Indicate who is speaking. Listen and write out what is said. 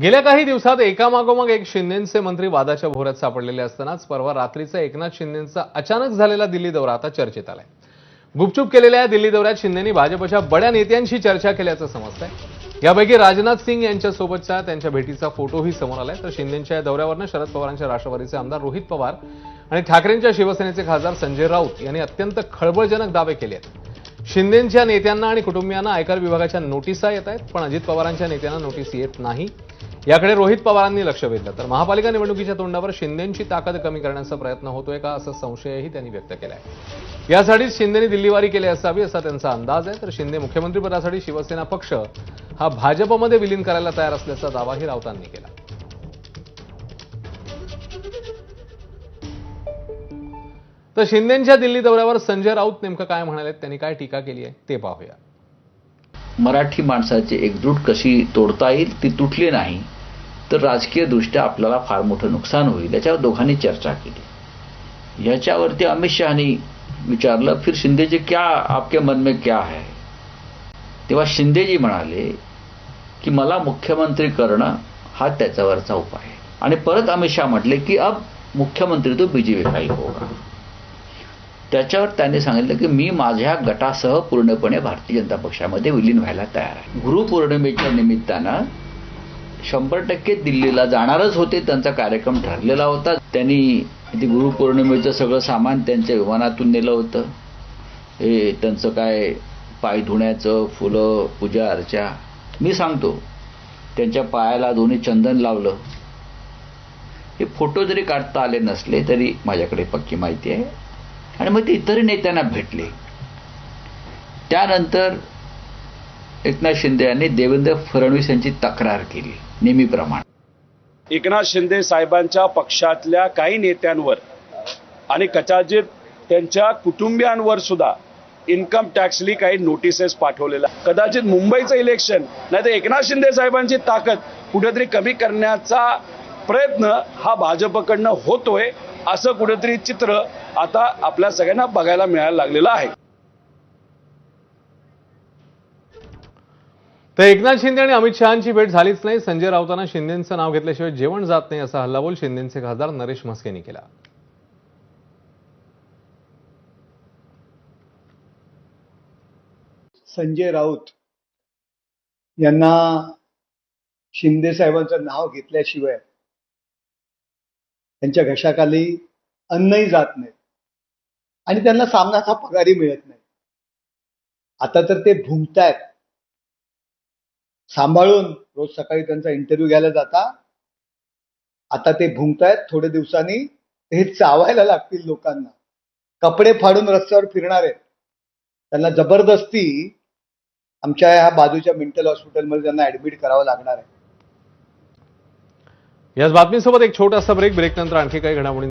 Speaker 1: गेल्या काही दिवसात एकामागोमाग एक शिंदेचे मंत्री वादाच्या भोऱ्यात सापडलेले असतानाच परवा रात्रीचा एकनाथ शिंदेचा अचानक झालेला दिल्ली दौरा आता चर्चेत आलाय. गुपचूप केलेल्या या दिल्ली दौऱ्यात शिंदेनी भाजपच्या बड्या नेत्यांशी चर्चा केल्याचं समजतंय. यापैकी राजनाथ सिंग यांच्यासोबतचा त्यांच्या भेटीचा फोटोही समोर आलाय. तर शिंदेच्या या दौऱ्यावरनं शरद पवारांच्या राष्ट्रवादीचे आमदार रोहित पवार आणि ठाकरेंच्या शिवसेनेचे खासदार संजय राऊत यांनी अत्यंत खळबळजनक दावे केले आहेत. शिंदेच्या नेत्यांना आणि कुटुंबियांना आयकर विभागाच्या नोटिसा येत आहेत पण अजित पवारांच्या नेत्यांना नोटीस येत नाही. याकडे रोहित पवारांनी लक्ष वेधलं. तर महापालिका निवडणुकीच्या तोंडावर शिंदेची ताकद कमी करण्याचा प्रयत्न होतोय का असा संशयही त्यांनी व्यक्त केलाय. यासाठीच शिंदेनी दिल्लीवारी केली असावी असा त्यांचा अंदाज आहे. तर शिंदे मुख्यमंत्रीपदासाठी शिवसेना पक्ष हा भाजपमध्ये विलीन करायला तयार असल्याचा दावाही राऊतांनी केला. तर शिंदेच्या दिल्ली दौऱ्यावर संजय राऊत नेमकं काय म्हणाले त्यांनी काय टीका केली आहे? ते पाहूया.
Speaker 2: मराठी माणसाची एकजूट कशी तोडता येईल ती तुटली नाही. तर राजकीय दृष्ट्या आपल्याला फार मोठं नुकसान होईल. याच्यावर दोघांनी चर्चा केली. याच्यावरती अमित शहानी विचारलं फिर शिंदेजी क्या आपके मन में क्या है? तेव्हा शिंदेजी म्हणाले की मला मुख्यमंत्री करणं हा त्याच्यावरचा उपाय आहे. आणि परत अमित शहा म्हटले की अब मुख्यमंत्री तो बीजेपी काही होगा. त्याच्यावर त्यांनी सांगितलं की मी माझ्या गटासह पूर्णपणे भारतीय जनता पक्षामध्ये विलीन व्हायला तयार आहे. गुरुपौर्णिमेच्या निमित्तानं शंभर टक्के दिल्लीला जाणारच होते. त्यांचा कार्यक्रम ठरलेला होता. त्यांनी ते गुरुपौर्णिमेचं सगळं सामान त्यांच्या विमानातून नेलं होतं. हे त्यांचं काय पाय धुण्याचं फुलं पूजा अर्चा मी सांगतो. त्यांच्या पायाला दोन्ही चंदन लावलं. हे फोटो जरी काढता आले नसले तरी माझ्याकडे पक्की माहिती आहे. आणि मग ते इतर नेत्यांना भेटले. त्यानंतर एकनाथ शिंदे यांनी देवेंद्र फडणवीस यांची तक्रार केली. नेहमीप्रमाणे.
Speaker 3: एकनाथ शिंदे साहेबांच्या पक्षातल्या काही नेत्यांवर आणि कदाचित त्यांच्या कुटुंबियांवर सुद्धा इन्कम टॅक्सली काही नोटिसेस पाठवलेल्या कदाचित मुंबईचं इलेक्शन नाही तर एकनाथ शिंदे साहेबांची ताकद कुठेतरी कमी करण्याचा प्रयत्न हा भाजपकडनं होतोय असं कुठेतरी चित्र आता आपल्या सगळ्यांना बघायला मिळायला लागलेलं आहे.
Speaker 1: तर एकनाथ शिंदे आणि अमित शहाची भेट झालीच नाही. संजय राऊतांना शिंदेचं नाव घेतल्याशिवाय जेवण जात नाही असा हल्लाबोल शिंदेचे खासदार नरेश म्हस्केंनी केला.
Speaker 4: संजय राऊत यांना शिंदे साहेबांचं नाव घेतल्याशिवाय त्यांच्या घशाखाली अन्नही जात नाही आणि त्यांना सामनाचा पगारही मिळत नाही. आता तर ते भुंकतायत. सांभाळून रोज सकाळी त्यांचा इंटरव्ह्यू घ्यायला जाता. आता ते भुंकतायत थोड्या दिवसांनी हे चावायला लागतील लोकांना. कपडे फाडून रस्त्यावर फिरणार आहेत. त्यांना जबरदस्ती आमच्या ह्या बाजूच्या मेंटल हॉस्पिटलमध्ये त्यांना ऍडमिट करावं लागणार आहे.
Speaker 1: याच बातमीसोबत एक छोटासा ब्रेक ब्रेक नंतर आणखी काही घडामोडी